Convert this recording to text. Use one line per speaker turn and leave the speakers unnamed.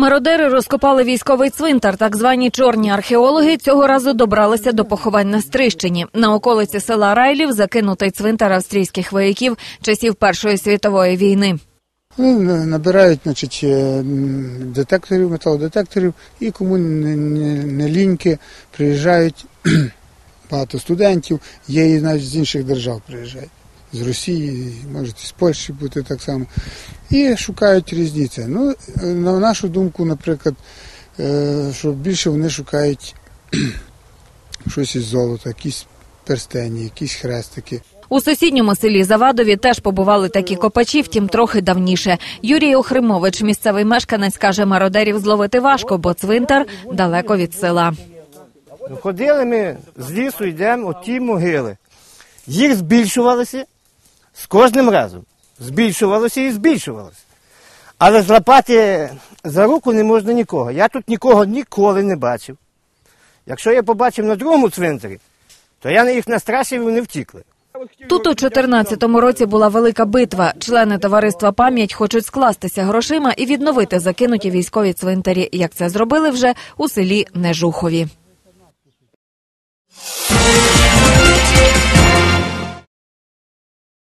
Мародери розкопали військовий цвинтар. Так звані чорні археологи цього разу добралися до поховань на Стрищині. На околиці села Райлів закинутий цвинтар австрійських вояків часів Першої світової війни.
Ну, набирають значить, е, детекторів, металодетекторів, і кому не, не, не ліньки, приїжджають багато студентів, є і навіть з інших держав приїжджають. З Росії, можуть з Польщі бути так само. І шукають різниці. Ну, на нашу думку, наприклад, е, що більше вони шукають щось із золота, якісь перстені, якісь хрестики.
У сусідньому селі Завадові теж побували такі копачі, втім трохи давніше. Юрій Охримович, місцевий мешканець, каже, мародерів зловити важко, бо цвинтар далеко від села.
Ну, Ходили ми з лісу, йдемо, от ті могили. Їх збільшувалося з кожним разом. Збільшувалося і збільшувалося. Але злапати за руку не можна нікого. Я тут нікого ніколи не бачив. Якщо я побачив на другому цвинтарі, то я на їх настрашив і вони втікли.
Тут у 14-му році була велика битва. Члени товариства пам'ять хочуть скластися грошима і відновити закинуті військові цвинтарі, як це зробили вже у селі Нежухові.